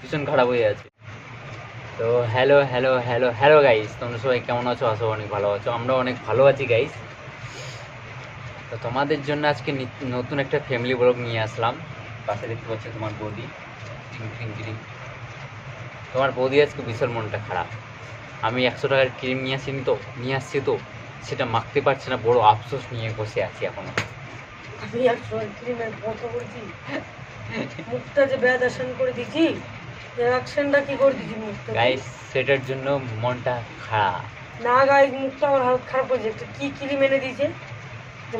ভীষণ খারাপ হয়ে আছে। তো hello hello hello hello guys তোমরা সবাই কেমন আছো? আসো অনেক ভালো আছো। আমরা অনেক ভালো আছি গাইস তো তোমাদের জন্য আজকে নতুন একটা ফ্যামিলি ব্লগ নিয়ে আসলাম। পাশে দেখতে পাচ্ছ তোমার বৌদি। তোমার বৌদি আজকে বিশাল মনটা খারাপ। আমি একশো টাকার ক্রিম নিয়ে আসিনি তো, নিয়ে আসছি তো। সেটা মাখতে পারছি না, বড় আফসোস নিয়ে বসে আছি এখনও। মুখটা যে বেদাসন করে দিছি অ্যাকশনটা কি করে দিছি মুখটা? গাইস সেটার জন্য মনটা খারাপ। না গাই মুখটা আমার হালত খারাপ হয়েছে একটা কি ক্রিম এনে দিয়েছে?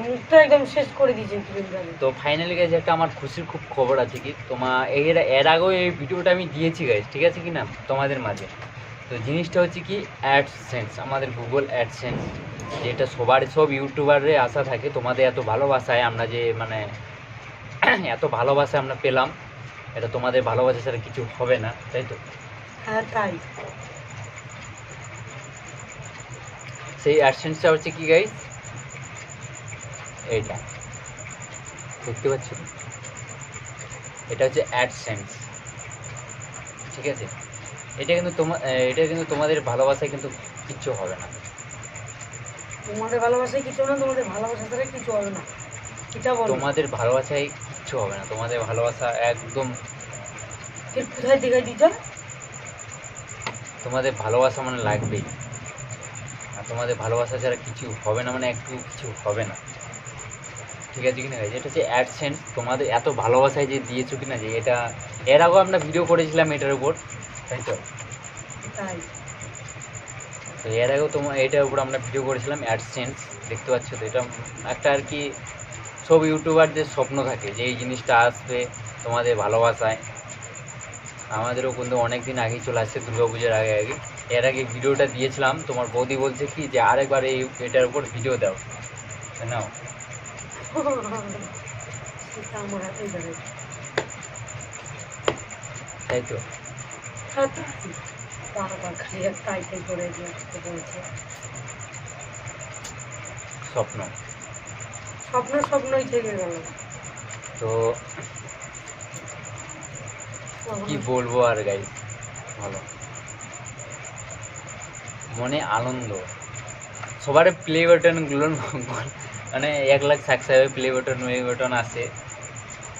মুখটা একদম শেষ করে দিয়েছে ক্রিমটা তো ফাইনালি গাইজ একটা আমার খুশির খুব খবর আছে কি? তোমার এর এর আগেও এই ভিডিওটা আমি দিয়েছি গাইজ ঠিক আছে কি না তোমাদের মাঝে। তো জিনিসটা হচ্ছে কি? অ্যাডসেন্স আমাদের গুগল অ্যাডসেন্স যেটা সবার সব ইউটিউবারে আশা থাকে তোমাদের এত ভালোবাসায় আমরা যে মানে এত ভালোবাসা আমরা পেলাম। এটা তোমাদের ভালোবাসা ছাড়া কিছু হবে না তাই তো? হ্যাঁ তাই। সেই অ্যাডসেন্সটা হচ্ছে কি গাইজ এইটা। দেখতে পাচ্ছ? এটা হচ্ছে অ্যাডসেন্স ঠিক আছে? এটা কিন্তু তোমার এটা কিন্তু তোমাদের ভালোবাসায় কিন্তু কিচ্ছু হবে না। তোমাদের ভালোবাসায় কিছু না তোমাদের ভালোবাসা ছাড়া কিছু হবে না। এটা বলো? তোমাদের ভালোবাসায় কিচ্ছু হবে না। তোমাদের ভালোবাসা একদম কোথায় দেখাই দিচ্ছ তোমাদের ভালোবাসা মানে লাগবেই। আর তোমাদের ভালোবাসা ছাড়া কিছু হবে না মানে একটু কিছু হবে না। ঠিক আছে কিনা এটা হচ্ছে অ্যাডসেন্স তোমাদের এত ভালোবাসায় যে দিয়েছ কিনা যে এটা এর আগেও আমরা ভিডিও করেছিলাম এটার উপর তাই তো? তো এর আগেও তোমার এটার উপর আমরা ভিডিও করেছিলাম অ্যাডসেন্স দেখতে পাচ্ছ তো এটা একটা আর কি সব ইউটিউবারদের স্বপ্ন থাকে যে এই জিনিসটা আসবে তোমাদের ভালোবাসায়। আমাদেরও কিন্তু অনেক দিন আগেই চলে আসছে দুর্গা পুজোর আগে আগে। এর আগে ভিডিওটা দিয়েছিলাম তোমার বৌদি বলছে কি যে আরেকবার এই এটার উপর ভিডিও দাও। নাও তাই তো? স্বপ্ন। স্বপ্ন স্বপ্নই থেকে গেল। তো কি বলব আর গাই ভালো। মনে আনন্দ। সবার প্লে বাটনগুলো মানে এক লাখ সাবস্ক্রাইবার প্লে বাটন ওই বাটন আসে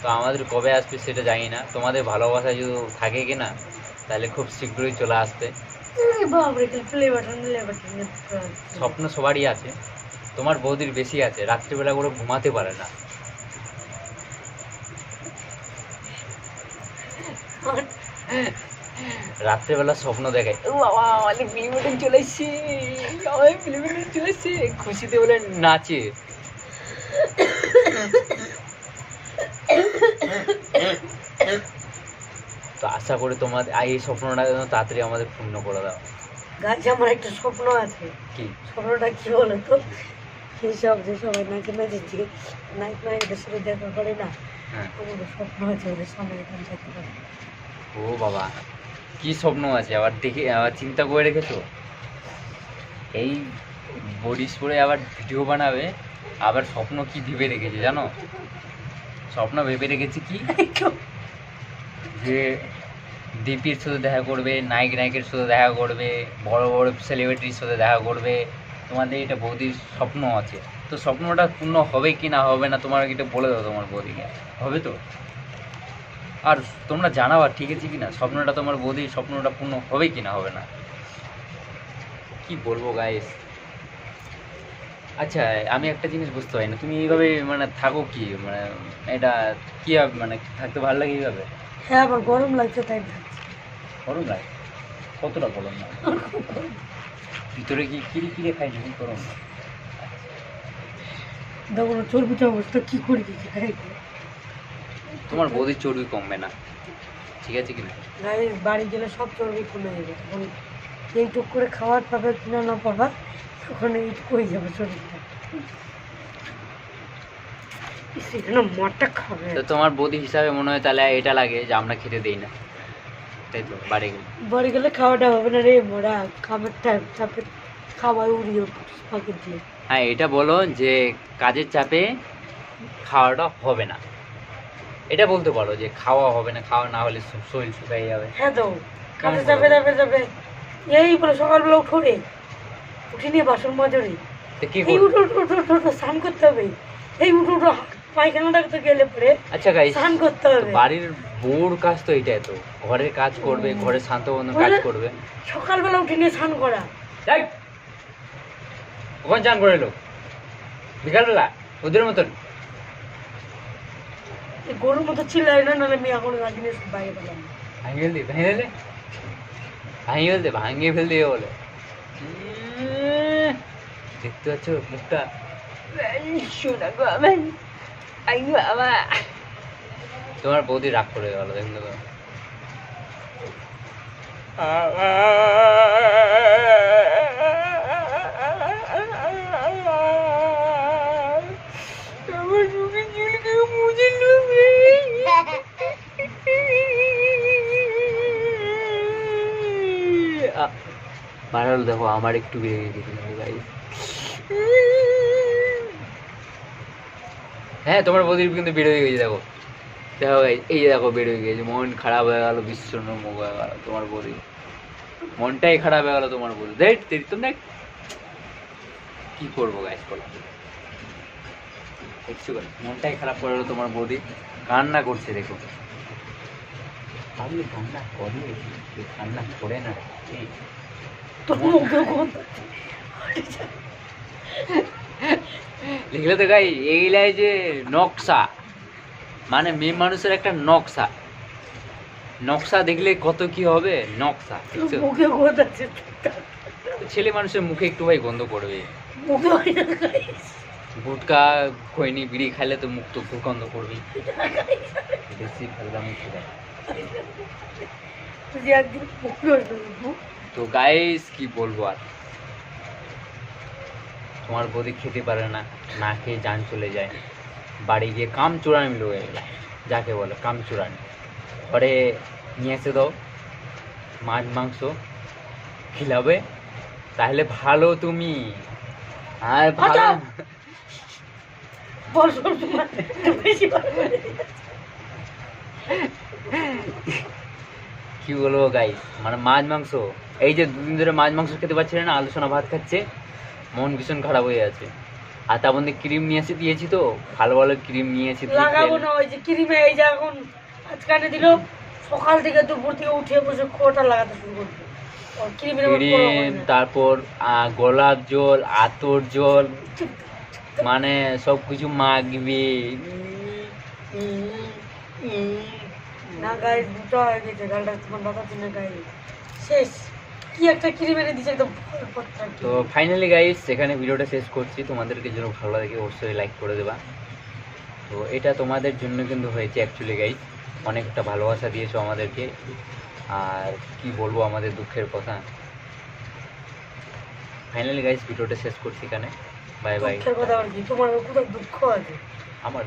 তো আমাদের কবে আসবে সেটা জানি না। তোমাদের ভালোবাসা যদি থাকে কি না তাহলে খুব শীঘ্রই চলে আসবে। স্বপ্ন সবারই আছে। তোমার বৌদির বেশি আছে রাত্রিবেলা করে ঘুমাতে পারে না। রাত্রেবেলা স্বপ্ন দেখে ও বাবা আমাদের ফিল্ম চলে এসছে চলে এসছে। খুশিতে বলে নাচে। তো আশা করি তোমার এই স্বপ্নটা যেন তাড়াতাড়ি আমাদের পূর্ণ করে দাও। গাছ আমার একটা স্বপ্ন আছে। কি? স্বপ্নটা কি বলো তো সেসব যে সবাই নাচে নাচেছি নাইট নাইটের সাথে দেখা করে না হ্যাঁ। স্বপ্ন আছে ওদের সামনে এখানে যেতে পারে। ও বাবা কি স্বপ্ন আছে? আবার দেখে আবার চিন্তা করে রেখেছো? এই বরিশপুরে আবার ভিডিও বানাবে আবার স্বপ্ন কি ভেবে রেখেছে জানো? স্বপ্ন ভেবে রেখেছে কি? যে ডিপির সাথে দেখা করবে নায়ক নায়কের সাথে দেখা করবে বড় বড় সেলিব্রিটির সাথে দেখা করবে তোমাদের এটা বৌদির স্বপ্ন আছে। তো স্বপ্নটা পূর্ণ হবে কি না হবে না তোমার এটা বলে দাও তোমার বৌদিকে। হবে তো? আর তোমরা জানাবা ঠিক আছে কি না স্বপ্নটা তোমার বৌদির স্বপ্নটা পূর্ণ হবে কি না হবে না? কি বলব গাইস আচ্ছা আমি একটা জিনিস বুঝতে পারি না তুমি এইভাবে মানে থাকো কি? মানে এটা কি হবে মানে থাকতে ভালো লাগে এইভাবে? হ্যাঁ আবার গরম লাগছে তাই গরম লাগে? কতটা গরম লাগে? ভিতরে কি কিরি কিরে খাই নাকি গরম? দেখো চর্বিটা অবস্থা কি করে গায়ে তোমার বৌদির চর্বি কমবে না। ঠিক আছে কি না গায়ে বাড়ি গেলে সব চর্বি কমে যাবে। তখন এইটুক করে খাবার পাবে কিনা না পাবা তখন এইটুকু হয়ে যাবে শরীরটা সেখানে মরটা খাবে। তো তোমার বৌদি হিসাবে মনে হয় তাহলে এটা লাগে যে আমরা খেতে দেই না। তাই তো বাড়ি গেলে। বাড়ি গেলে খাওয়াটা হবে না রে মোরা খাবার টাইম চাপে খাবার উড়িয়ে দিয়ে। হ্যাঁ এটা বলো যে কাজের চাপে খাওয়াটা হবে না। এটা বলতে পারো যে খাওয়া হবে না খাওয়া না হলে শরীর শুকাই যাবে। হ্যাঁ তো কাছে চাপে? চাপে চাপে এই বলে সকালবেলা উঠো রে উঠে নিয়ে বাসন মাজরে তো কি এই উঠো উঠো উঠো উঠো স্নান করতে হবে। এই উঠো উঠো পায়খানাটা তো গেলে পরে আচ্ছা গাইস স্নান করতে হবে। বাড়ির বউর কাজ তো এটাই তো। ঘরের কাজ করবে হুম। শান্ত বন্ধ কাজ করবে। সকালবেলা উঠে নিয়ে স্নান করা। দেখ ওখানে চান করে এলো। বিকালবেলা ওদের মতন। গরুর মতো চিল্লাই না নাহলে আমি এখন রাজি বাইরে পেলাম ভাঙিয়ে ফেলতে ভেঙে দিলে ভাঙিয়ে ফেলতে ভাঙিয়ে ফেলতে এ বলে। দেখতে পাচ্ছ মুখটা? শোনা গো তোমার বৌদি রাগ করে গেল দেখলে তো দেখো আমার একটু বেড়ে গেছে। হ্যাঁ তোমার বদির কিন্তু বেড়ে হয়ে গেছে দেখো। দেখো এই যে দেখো বের হয়ে গেছে মন খারাপ হয়ে গেল ভীষণ মুখ হয়ে গেল তোমার বদি মনটাই খারাপ হয়ে গেল তোমার বদি দেখ তেরি তো দেখ। কি করব গাইস বলো। দেখছ মনটাই খারাপ করে গেলো তোমার বৌদি কান্না করছে দেখো। কান্না করে কান্না করে না লিখলে তো গাই এইলাই যে নকশা মানে মেয়ে মানুষের একটা নকশা। নকশা দেখলে কত কি হবে? নকশা মুখে কোন আছে। ছেলে মানুষের মুখে একটু ভাই গন্ধ করবে গুটকা খৈনি বিড়ি খাইলে তো মুখ তো গন্ধ করবে বেশি মুখ তো গাইস কি বলব আর? তোমার বৌদি খেতে পারে না না খেয়ে যান চলে যায়। বাড়ি গিয়ে কাম চূড়ানি লোক যাকে বলে কাম চূড়ানি ঘরে নিয়ে এসে দাও মাছ মাংস খিলাবে তাহলে ভালো তুমি। আর ভালো। কি বলব গাইস মানে মাছ মাংস। এই যে দুদিন ধরে মাছ মাংস খেতে পারছে না আলোচনা ভাত খাচ্ছে। মন ভীষণ খারাপ হয়ে আছে। আর তার মধ্যে ক্রিম নিয়ে এসে দিয়েছি তো ভালো ভালো ক্রিম নিয়ে এসে লাগাবো না ওই যে ক্রিমে এই যে এখন আজকানে দিল সকাল থেকে দুপুর থেকে উঠে বসে খোটা লাগাতে শুরু করবে ক্রিম তারপর গোলাপ জল আতর জল মানে সব কিছু মাখবে। না গায়ে দুটো হয়ে গেছে গালটা তোমার দাদা চিনে গায়ে। শেষ। কি একটা এনে দিচ্ছে একদম তো ফাইনালি গাইস এখানে ভিডিওটা শেষ করছি তোমাদেরকে যেন ভালো লাগে অবশ্যই লাইক করে দেবা। তো এটা তোমাদের জন্য কিন্তু হয়েছে অ্যাকচুয়ালি গাইস অনেকটা ভালোবাসা দিয়েছ আমাদেরকে। আর কি বলব আমাদের দুঃখের কথা? ফাইনালি গাইস ভিডিওটা শেষ করছি এখানে। বাই বাই দুঃখের কথা আর কি তোমার দুঃখ আছে। আমার